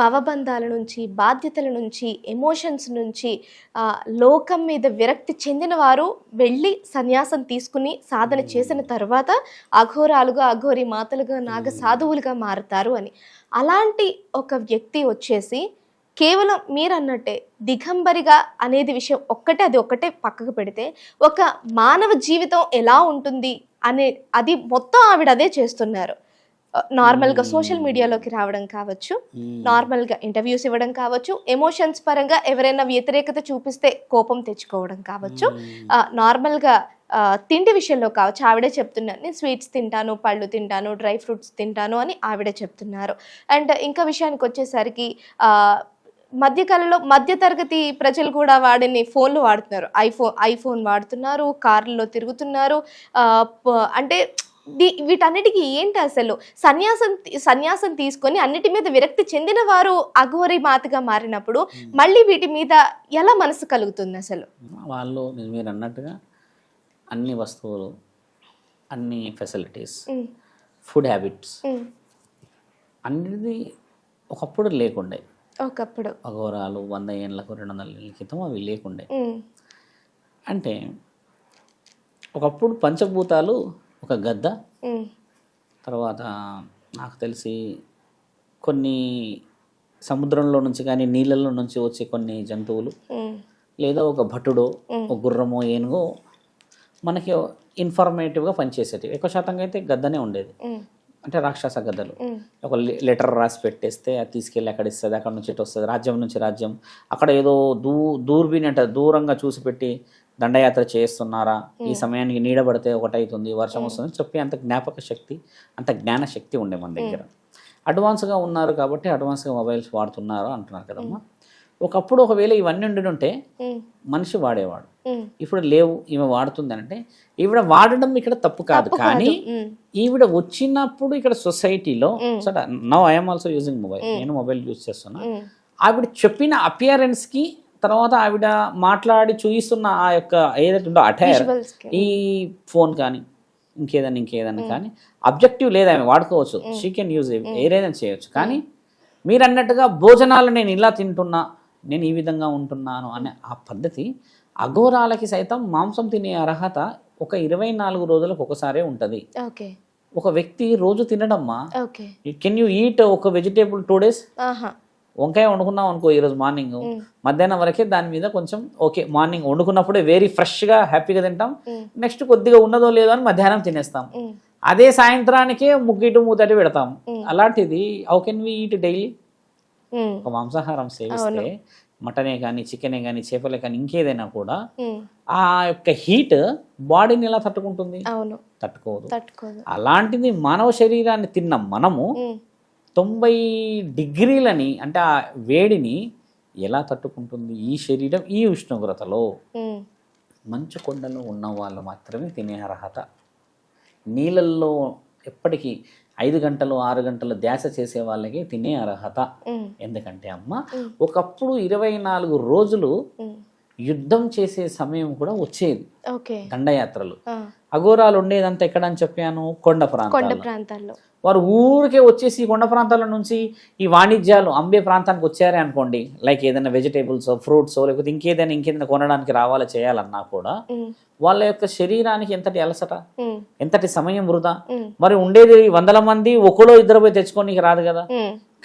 భవబంధాల నుంచి బాధ్యతల నుంచి ఎమోషన్స్ నుంచి లోకం మీద విరక్తి చెందిన వారు వెళ్ళి సన్యాసం తీసుకుని సాధన చేసిన తర్వాత అఘోరాలుగా అఘోరి మాతలుగా నాగ సాధువులుగా మారుతారు అని. అలాంటి ఒక వ్యక్తి వచ్చేసి కేవలం మీరు అన్నట్టే దిగంబరిగా అనేది విషయం ఒక్కటే అది ఒక్కటే పక్కకు పెడితే ఒక మానవ జీవితం ఎలా ఉంటుంది అనే అది మొత్తం ఆవిడ అదే చేస్తున్నారు. నార్మల్గా సోషల్ మీడియాలోకి రావడం కావచ్చు నార్మల్గా ఇంటర్వ్యూస్ ఇవ్వడం కావచ్చు ఎమోషన్స్ పరంగా ఎవరైనా వ్యతిరేకత చూపిస్తే కోపం తెచ్చుకోవడం కావచ్చు నార్మల్గా తిండి విషయంలో కావచ్చు. ఆవిడే చెప్తున్నారు నేను స్వీట్స్ తింటాను పళ్ళు తింటాను డ్రై ఫ్రూట్స్ తింటాను అని ఆవిడే చెప్తున్నారు. అండ్ ఇంకా విషయానికి వచ్చేసరికి మధ్యకాలంలో మధ్యతరగతి ప్రజలు కూడా వాడని ఫోన్లు వాడుతున్నారు. ఐఫోన్ ఐఫోన్ వాడుతున్నారు కార్లలో తిరుగుతున్నారు. అంటే వీటన్నిటికీ ఏంటి అసలు? సన్యాసం సన్యాసం తీసుకొని అన్నిటి మీద విరక్తి చెందిన వారు అఘోరి మాతగా మారినప్పుడు మళ్ళీ వీటి మీద ఎలా మనసు కలుగుతుంది అసలు? వాళ్ళు మీరు అన్నట్టుగా అన్ని వస్తువులు అన్ని ఫెసిలిటీస్ ఫుడ్ హ్యాబిట్స్ అన్నిటిది ఒకప్పుడు లేకుండే. ఒకప్పుడు. అఘోరాలు వంద ఏళ్ళకు రెండు వందల ఏళ్ళ క్రితం అవి లేకుండే. అంటే ఒకప్పుడు పంచభూతాలు ఒక గద్ద. తర్వాత నాకు తెలిసి కొన్ని సముద్రంలో నుంచి కానీ నీళ్ళల్లో నుంచి వచ్చే కొన్ని జంతువులు. లేదా ఒక భటుడో ఒక గుర్రమో ఏనుగో మనకి ఇన్ఫర్మేటివ్గా పనిచేసేటివి. ఎక్కువ శాతంగా అయితే గద్దనే ఉండేది. అంటే రాక్షస గద్దలు. ఒక లెటర్ రాసి పెట్టేస్తే అది తీసుకెళ్ళి అక్కడ ఇస్తుంది అక్కడ నుంచి ఇటు వస్తుంది రాజ్యం నుంచి రాజ్యం. అక్కడ ఏదో దూ దూర్బిని అంటే దూరంగా చూసి పెట్టి దండయాత్ర చేస్తున్నారా? ఈ సమయానికి నీడ పడితే ఒకటవుతుంది వర్షం వస్తుంది చెప్పి అంత జ్ఞాపక శక్తి అంత జ్ఞాన శక్తి ఉండే మన దగ్గర. అడ్వాన్స్గా ఉన్నారు కాబట్టి అడ్వాన్స్గా మొబైల్స్ వాడుతున్నారు అంటున్నారు కదమ్మా. ఒకప్పుడు ఒకవేళ ఇవన్నీ ఉండి ఉంటే ఉమ్, మనిషి వాడేవాడు. ఇప్పుడు లేవు ఈమె వాడుతుంది అంటే ఈవిడ వాడడం ఇక్కడ తప్పు కాదు. కానీ ఈవిడ వచ్చినప్పుడు ఇక్కడ సొసైటీలో సరే now I'm also using mobile నేను మొబైల్ యూజ్ చేస్తున్నా. ఆవిడ చెప్పిన appearance కి తర్వాత ఆవిడ మాట్లాడి చూయిస్తున్న ఆ యొక్క ఏదైతే ఉందో అటైర్. ఈ ఫోన్ కానీ ఇంకేదైనా ఇంకేదైనా కానీ అబ్జెక్టివ్ లేదు ఆమె వాడుకోవచ్చు. షీ కెన్ యూజ్ ఏదైనా చేయొచ్చు. కానీ మీరు అన్నట్టుగా భోజనాలు నేను ఇలా తింటున్నా నేను ఈ విధంగా ఉంటున్నాను అనే ఆ పద్ధతి అఘోరాలకి సైతం మాంసం తినే అర్హత ఒక ఇరవై నాలుగు రోజులకు ఒకసారే ఉంటుంది. ఒక వ్యక్తి రోజు తినడమ్మా. ఓకే. కెన్ యూ ఈట్ ఒక వెజిటేబుల్ టూ డేస్ వంకాయ వండుకున్నాం అనుకో ఈరోజు మార్నింగ్. మధ్యాహ్నం వరకే దాని మీద కొంచెం ఓకే మార్నింగ్ వండుకున్నప్పుడే వెరీ ఫ్రెష్గా హ్యాపీగా తింటాం. నెక్స్ట్ కొద్దిగా ఉన్నదో లేదో అని మధ్యాహ్నం తినేస్తాం. అదే సాయంత్రానికే ముగ్గిటు మూతటి పెడతాం. అలాంటిది how can we eat daily ఒక మాంసాహారం సేవిస్తే మటనే కానీ చికెనే కానీ చేపలే కానీ ఇంకేదైనా కూడా ఆ యొక్క హీట్ బాడీని ఎలా తట్టుకుంటుంది? తట్టుకోదు. అలాంటిది మానవ శరీరాన్ని తిన్న మనము తొంభై డిగ్రీలని అంటే ఆ వేడిని ఎలా తట్టుకుంటుంది? ఈ శరీరం ఈ ఉష్ణోగ్రతలో మంచు కొండలో ఉన్న వాళ్ళు మాత్రమే తినే అర్హత. నీళ్ళల్లో ఎప్పటికీ ఐదు గంటలు ఆరు గంటలు ధ్యాస చేసే వాళ్ళకి తినే అర్హత. ఎందుకంటే అమ్మ ఒకప్పుడు ఇరవై నాలుగు రోజులు యుద్ధం చేసే సమయం కూడా వచ్చేది. ఓకే. దండయాత్రలు. అఘోరాలు ఉండేదంతా ఎక్కడ అని చెప్పాను? కొండ కొండ ప్రాంతాలు ప్రాంతాల్లో. వారు ఊరికే వచ్చేసి కొండ ప్రాంతాల నుంచి ఈ వాణిజ్యాలు అంబే ప్రాంతానికి వచ్చారే అనుకోండి. లైక్ ఏదైనా వెజిటేబుల్స్ ఫ్రూట్స్ లేకపోతే ఇంకేదైనా ఇంకేదైనా కొనడానికి రావాలా చేయాలన్నా కూడా వాళ్ళ యొక్క శరీరానికి ఎంతటి అలసట ఎంతటి సమయం వృధా? మరి ఉండేది వందల మంది ఒకడో ఇద్దరు పోయి తెచ్చుకోనికి రాదు కదా.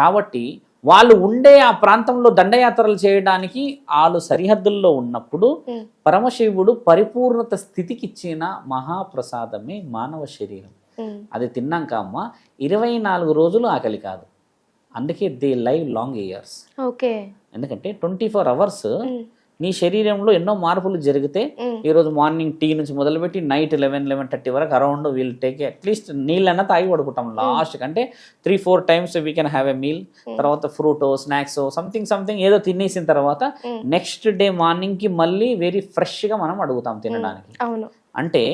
కాబట్టి వాళ్ళు ఉండే ఆ ప్రాంతంలో దండయాత్రలు చేయడానికి వాళ్ళు సరిహద్దుల్లో ఉన్నప్పుడు పరమశివుడు పరిపూర్ణత స్థితికి ఇచ్చిన మహాప్రసాదమే మానవ శరీరం. అది తిన్నాక అమ్మ ఇరవై నాలుగు రోజులు ఆకలి కాదు. అందుకే they live long years. Okay. ఎందుకంటే ట్వంటీ ఫోర్ అవర్స్ నీ శరీరంలో ఎన్నో మార్పులు జరిగితే ఈరోజు మార్నింగ్ టీ నుంచి మొదలుపెట్టి నైట్ లెవెన్ లెవెన్ థర్టీ వరకు around we'll take at least నీళ్ళన్నా తాగి పడుకుంటాం లాస్ట్ అంటే three four times we can have a meal తర్వాత ఫ్రూట్ స్నాక్స్ సంథింగ్ సంథింగ్ ఏదో తినేసిన తర్వాత నెక్స్ట్ డే మార్నింగ్కి మళ్ళీ వెరీ ఫ్రెష్గా మనం అడుగుతాం తినడానికి. అంటే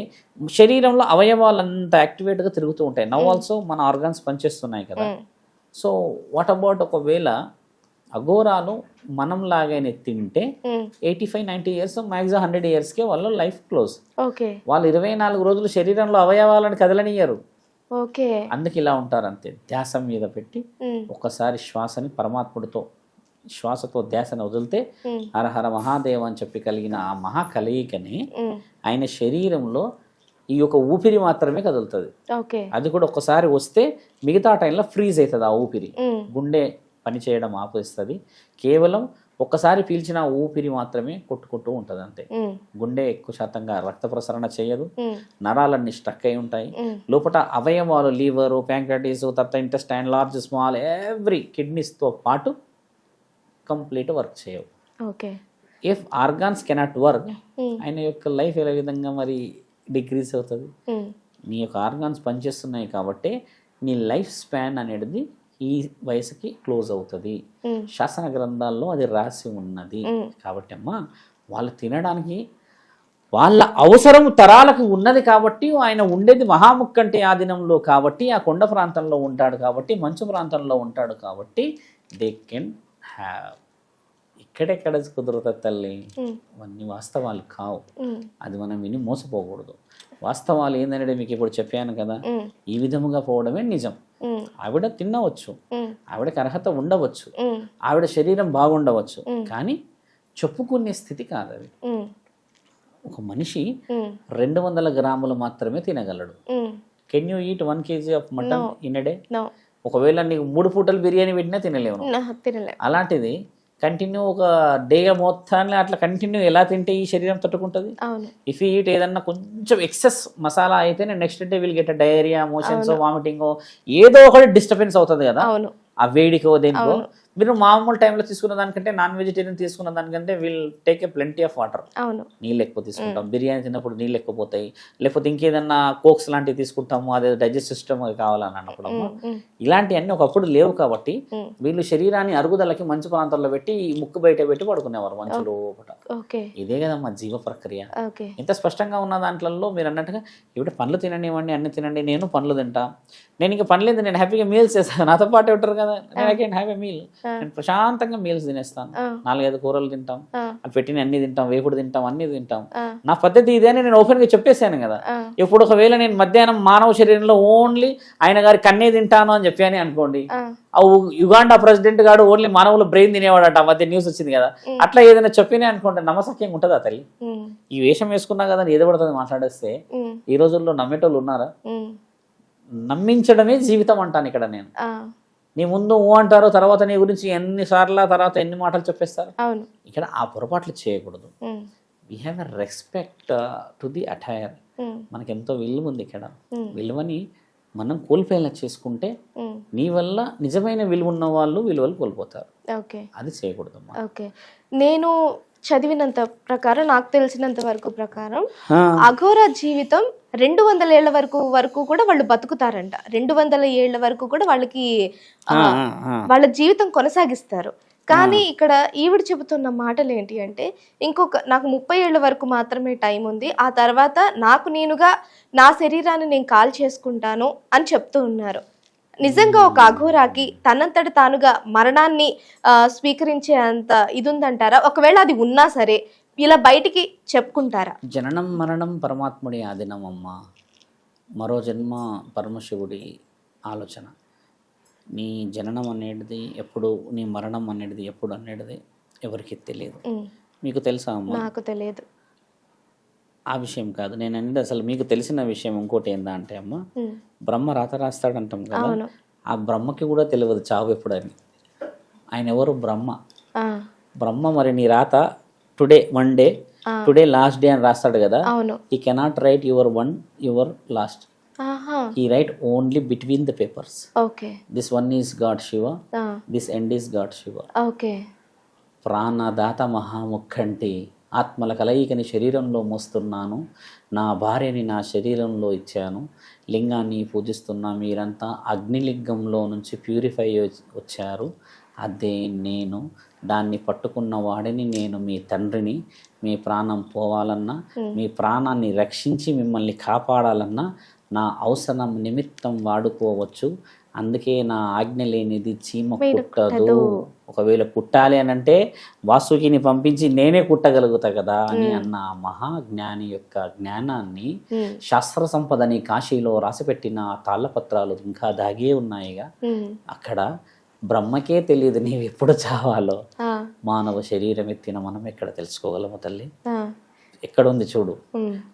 శరీరంలో అవయవాలు అంత యాక్టివేట్గా తిరుగుతూ ఉంటాయి. నవ్ ఆల్సో మన ఆర్గన్స్ పనిచేస్తున్నాయి కదా. సో వాట్ అబౌట్ ఒకవేళ అఘోరాలు మనం లాగానే తింటే eighty five ninety years maximum hundred ఇయర్స్కే వాళ్ళ లైఫ్ క్లోజ్ ఓకే. వాళ్ళు ఇరవై నాలుగు రోజులు శరీరంలో అవయవాలను కదలనియ్యరు ఓకే. అందుకు ఇలా ఉంటారు అంతే ధ్యాస మీద పెట్టి ఉమ్, ఒక్కసారి శ్వాసని పరమాత్ముడితో శ్వాసతో ధ్యాసను వదిలితే హరహర మహాదేవ అని చెప్పి కలిగిన ఆ మహా కలయికని ఆయన శరీరంలో ఈ యొక్క ఊపిరి మాత్రమే కదులుతుంది. అది కూడా ఒక్కసారి వస్తే మిగతా టైంలో ఫ్రీజ్ అవుతుంది ఆ ఊపిరి. గుండె పనిచేయడం ఆపేస్తుంది. కేవలం ఒక్కసారి పీల్చిన ఊపిరి మాత్రమే కొట్టుకుంటూ ఉంటుంది అంతే. గుండె ఎక్కువ శాతంగా రక్త ప్రసరణ చేయదు. నరాలన్నీ స్టక్ అయి ఉంటాయి. లోపల అవయవాలు లీవరు ప్యాంక్రటిస్ తర్వాత ఇంటెస్టైన్ లార్జ్ స్మాల్ ఎవ్రీ కిడ్నీస్తో పాటు కంప్లీట్ వర్క్ చేయవు. Okay. If organs cannot work ఆయన యొక్క లైఫ్ ఏ విధంగా మరి డిక్రీజ్ అవుతుంది? నీ యొక్క ఆర్గాన్స్ పనిచేస్తున్నాయి కాబట్టి నీ లైఫ్ స్పాన్ అనేది ఈ వయసుకి క్లోజ్ అవుతుంది. శాసన గ్రంథాల్లో అది రాసి ఉన్నది. కాబట్టి అమ్మా వాళ్ళు తినడానికి వాళ్ళ అవసరం తరాలకు ఉన్నది కాబట్టి ఆయన ఉండేది మహాముక్కంటి ఆధీనంలో కాబట్టి ఆ కొండ ప్రాంతంలో ఉంటాడు కాబట్టి మంచు ప్రాంతంలో ఉంటాడు కాబట్టి దే కెన్ హ్యావ్ ఇక్కడెక్కడ కుదురుతుంది తల్లి? అవన్నీ వాస్తవాలు కావు. అది మనం విని మోసపోకూడదు. వాస్తవాలు ఏందనేది మీకు ఇప్పుడు చెప్పాను కదా. ఈ విధముగా పోవడమే నిజం. ఆవిడ తినవచ్చు. ఆవిడకి అర్హత ఉండవచ్చు. ఆవిడ శరీరం బాగుండవచ్చు. కానీ చెప్పుకునే స్థితి కాదు అది. ఒక మనిషి రెండు వందల గ్రాములు మాత్రమే తినగలడు. Can you eat one kg of mutton. In day no, ఒకవేళ నీకు మూడు పూటలు బిర్యానీ పెట్టినా తినలేవు అలాంటిది కంటిన్యూ ఒక డే మొత్తాన్ని అట్లా కంటిన్యూ ఎలా తింటే ఈ శరీరం తట్టుకుంటుంది? ఇఫ్ ఈట్ ఏదన్నా కొంచెం ఎక్సెస్ మసాలా అయితే next day will get diarrhoea motions vomiting ఏదో ఒకటి డిస్టర్బెన్స్ అవుతుంది కదా? ఆ వేడికో దేనికో. మీరు మామూలు టైంలో తీసుకున్న దానికంటే నాన్ వెజిటేరియన్ తీసుకున్న దానికంటే will take a plenty of water అవును. నీళ్ళు ఎక్కువ తీసుకుంటాం. బిర్యానీ తిన్నప్పుడు నీళ్ళు ఎక్కువ పోతాయి. లేకపోతే ఇంకేదన్నా కోక్స్ లాంటివి తీసుకుంటాము అదే డైజెస్ట్ సిస్టమ్ కావాలని అన్నప్పుడు ఉమ్, ఉమ్, ఇలాంటివన్నీ ఒకప్పుడు లేవు కాబట్టి వీళ్ళు శరీరాన్ని అరుగుదలకి మంచు ప్రాంతాల్లో పెట్టి ముక్కు బయట పెట్టి పడుకునేవారు మంచు లోపల ఓకే ఇదే కదమ్మా జీవ ప్రక్రియ. ఇంత స్పష్టంగా ఉన్న దాంట్లో మీరు అన్నట్టుగా ఇప్పుడు పండ్లు తిననివ్వండి అన్ని తినండి నేను పండ్లు తింటా. నేను ఇంకా పనిలేదు నేను హ్యాపీగా మీల్స్ చేస్తాను నాతో పాటు ఉంటారు కదా నేను I can have a meal. నేను ప్రశాంతంగా మీల్స్ తినేస్తాను. నాలుగైదు కూరలు తింటాం. ఆ, అది పెట్టిన అన్ని తింటాం వేపుడు తింటాం అన్ని తింటాం. నా పద్ధతి ఇదే అని నేను ఓపెన్గా చెప్పేశాను కదా. ఇప్పుడు ఒకవేళ నేను మధ్యాహ్నం మానవ శరీరంలో ఓన్లీ ఆయన గారి కన్నే తింటాను అని చెప్పాను అనుకోండి యుగాండా ప్రెసిడెంట్ గాడు ఓన్లీ మానవుల బ్రెయిన్ తినేవాడట మధ్య న్యూస్ వచ్చింది కదా. అట్లా ఏదైనా చెప్పినా అనుకోండి నమ్మసక్యంగా ఉంటుందా తల్లి? ఈ వేషం వేసుకున్నా కదా ఏదో పడుతుంది మాట్లాడేస్తే ఈ రోజుల్లో నమ్మేటోళ్ళు ఉన్నారా? నమ్మించడమే జీవితం అంటాను ఇక్కడ నేను. నీ ముందు ఊ అంటారు తర్వాత నీ గురించి ఎన్నిసార్లు తర్వాత ఎన్ని మాటలు చెప్పేస్తారు? ఇక్కడ ఆ పొరపాట్లు చేయకూడదు. We have a respect to the attire మనకి ఎంతో విలువ ఉంది ఇక్కడ. విలువని మనం కోల్పోయేలా చేసుకుంటే నీ వల్ల నిజమైన విలువ ఉన్న వాళ్ళు విలువలు కోల్పోతారు. ఓకే. అది చేయకూడదమ్మా. ఓకే. నేను చదివినంత ప్రకారం నాకు తెలిసినంత వరకు ప్రకారం అఘోర జీవితం రెండు వందల ఏళ్ళ వరకు వరకు కూడా వాళ్ళు బతుకుతారంట. రెండు వందల ఏళ్ళ వరకు కూడా వాళ్ళకి. వాళ్ళ జీవితం కొనసాగిస్తారు. కానీ ఇక్కడ ఈవిడ చెబుతున్న మాటలు ఏంటి అంటే ఇంకొక నాకు ముప్పై ఏళ్ళ వరకు మాత్రమే టైం ఉంది. ఆ తర్వాత నాకు నేనుగా నా శరీరాన్ని నేను కాల్ చేసుకుంటాను అని చెప్తూ ఉన్నారు. నిజంగా ఒక అఘోరాకి తనంతట తానుగా మరణాన్ని ఆ, స్వీకరించే అంత ఇది ఉందంటారా ఒకవేళ అది ఉన్నా సరే ఇలా బయటికి చెప్పుకుంటారా? జననం మరణం పరమాత్ముడి ఆధీనం అమ్మ. మరో జన్మ పరమశివుడి ఆలోచన. నీ జననం అనేది ఎప్పుడు నీ మరణం అనేది ఎప్పుడు అనేది ఎవరికి తెలియదు. మీకు తెలుసా అమ్మ? నాకు తెలియదు. ఆ విషయం కాదు. నేను అనేది అసలు మీకు తెలిసిన విషయం ఇంకోటి ఏందా అంటే అమ్మ బ్రహ్మ రాత రాస్తాడంటాం కదా ఆ బ్రహ్మకి కూడా తెలియదు చావు ఎప్పుడని. ఆయన ఎవరు? బ్రహ్మ. బ్రహ్మ మరి నీ రాత today one day. Today last day అని రాస్తాడు కదా? He cannot write your one your last he write only between the papers okay. This one is God Shiva this end is God Shiva okay. ప్రాణదాత మహాముఖంటి ఆత్మల కలయికని శరీరంలో మోస్తున్నాను. నా భార్యని నా శరీరంలో ఇచ్చాను. లింగాన్ని పూజిస్తున్న మీరంతా అగ్నిలింగంలో నుంచి ప్యూరిఫై వచ్చారు. అదే నేను. దాన్ని పట్టుకున్న వాడిని నేను. మీ తండ్రిని. మీ ప్రాణం పోవాలన్నా మీ ప్రాణాన్ని రక్షించి మిమ్మల్ని కాపాడాలన్నా నా అవసరం నిమిత్తం వాడుకోవచ్చు. అందుకే నా ఆజ్ఞ లేనిది చీమ కుట్టదు. ఒకవేళ కుట్టాలి అని అంటే వాసుకిని పంపించి నేనే కుట్టగలుగుతా కదా అని అన్న మహాజ్ఞాని యొక్క జ్ఞానాన్ని శాస్త్ర సంపదని కాశీలో రాసిపెట్టిన తాళ్ళపత్రాలు ఇంకా దాగే ఉన్నాయిగా. అక్కడ బ్రహ్మకే తెలియదు నీవు ఎప్పుడు చావాలో. మానవ శరీరం ఎత్తిన మనం ఎక్కడ తెలుసుకోగలము తల్లి? ఎక్కడ ఉంది చూడు.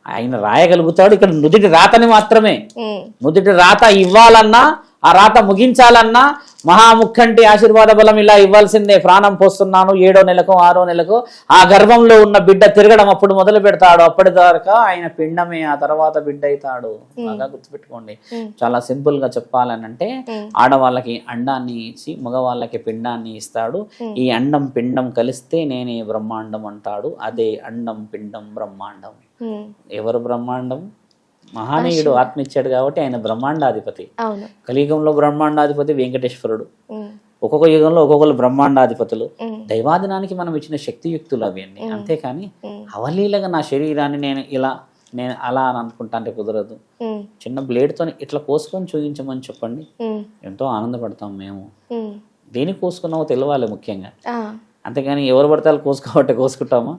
ఆయన రాయగలుగుతాడు. ఇక్కడ నుదిటి రాతని మాత్రమే. నుదిటి రాత ఇవ్వాలన్నా ఆ రాత ముగించాలన్నా మహాముఖంటి ఆశీర్వాద బలం ఇలా ఇవ్వాల్సిందే. ప్రాణం పోస్తున్నాను ఏడో నెలకు ఆరో నెలకు. ఆ గర్భంలో ఉన్న బిడ్డ తిరగడం అప్పుడు మొదలు పెడతాడు. అప్పటిదాకా ఆయన పిండమే ఆ తర్వాత బిడ్డ అవుతాడు బాగా గుర్తుపెట్టుకోండి. చాలా సింపుల్గా చెప్పాలనంటే. ఆడవాళ్ళకి అండాన్ని ఇచ్చి మగవాళ్ళకి పిండాన్ని ఇస్తాడు. ఈ అండం పిండం కలిస్తే నేనే బ్రహ్మాండం అంటాడు. అదే అండం పిండం బ్రహ్మాండం. ఎవరు బ్రహ్మాండం? మహానీయుడు ఆత్మ ఇచ్చాడు కాబట్టి ఆయన బ్రహ్మాండాధిపతి. కలియుగంలో బ్రహ్మాండాధిపతి వెంకటేశ్వరుడు. ఒక్కొక్క యుగంలో ఒక్కొక్కరు బ్రహ్మాండాధిపతులు. దైవాదినానికి మనం ఇచ్చిన శక్తియుక్తులు అవన్నీ అంతేకాని అవలీలగా నా శరీరాన్ని నేను ఇలా నేను అలా అని అనుకుంటా అంటే కుదరదు. చిన్న బ్లేడ్తో ఇట్లా కోసుకొని చూపించమని చెప్పండి. ఎంతో ఆనందపడతాం మేము. దేనికి కోసుకున్నామో తెలవాలి ముఖ్యంగా. అంతేగాని ఎవరు పడితే కోసుకోబట్టే కోసుకుంటామా?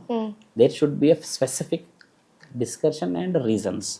There should be a specific discussion and reasons